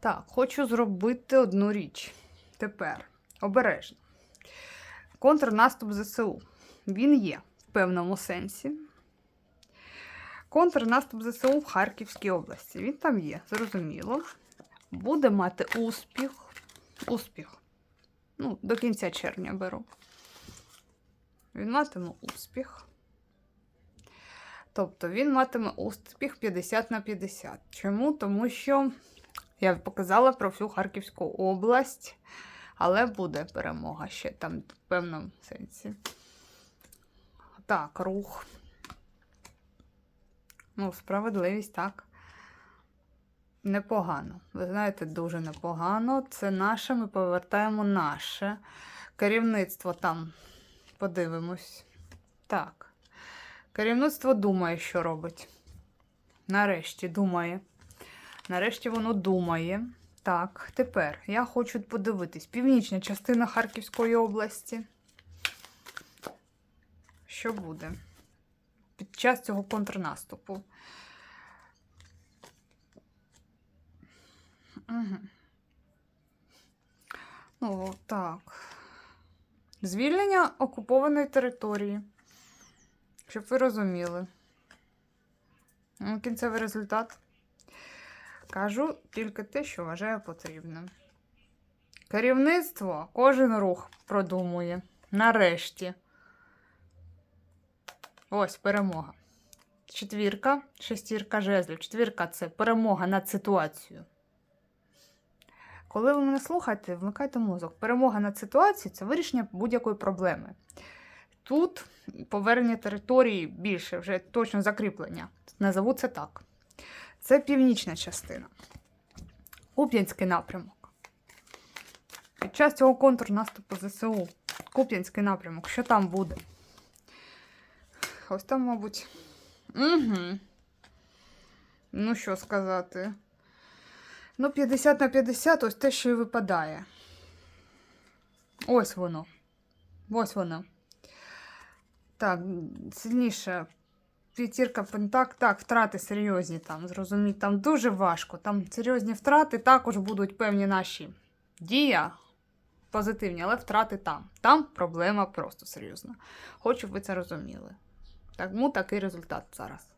Так, хочу зробити одну річ. Тепер обережно. Контрнаступ ЗСУ. Він є в певному сенсі. Контрнаступ ЗСУ в Харківській області. Він там є, зрозуміло. Буде мати успіх. Успіх. Ну, до кінця червня беру. Він матиме успіх. Тобто він матиме успіх 50 на 50. Чому? Тому що я показала про всю Харківську область, але буде перемога ще там в певному сенсі. Так, рух. Ну, справедливість, так. Непогано. Ви знаєте, дуже непогано. Це наше, ми повертаємо наше. Керівництво там подивимось. Так. Керівництво думає, що робить. Нарешті думає. Нарешті воно думає. Так, тепер я хочу подивитись. Північна частина Харківської області. Що буде під час цього контрнаступу? Угу. Ну, так. Звільнення окупованої території. Щоб ви розуміли. Ну, Кінцевий результат. Кажу тільки те, що вважаю потрібним. Керівництво кожен рух продумує. Нарешті. Ось перемога. Четвірка, шестірка жезлів. Четвірка це перемога над ситуацією. Коли ви мене слухаєте, вмикайте мозок. Перемога над ситуацією це вирішення будь-якої проблеми. Тут повернення території більше, вже точно закріплення. Назову це так. Це північна частина. Куп'янський напрямок. Під час цього контрнаступу ЗСУ. Куп'янський напрямок. Що там буде? Ось там, мабуть. Угу. Ну, що сказати? Ну, 50 на 50 ось те, що і випадає. Ось воно. Ось воно. Так, сильніше. П'ятірка пентак, так, втрати серйозні там, зрозуміть, там дуже важко. Там серйозні втрати, також будуть певні наші дія позитивні, але втрати там. Там проблема просто серйозна. Хочу, щоб ви це розуміли. Тому такий результат зараз.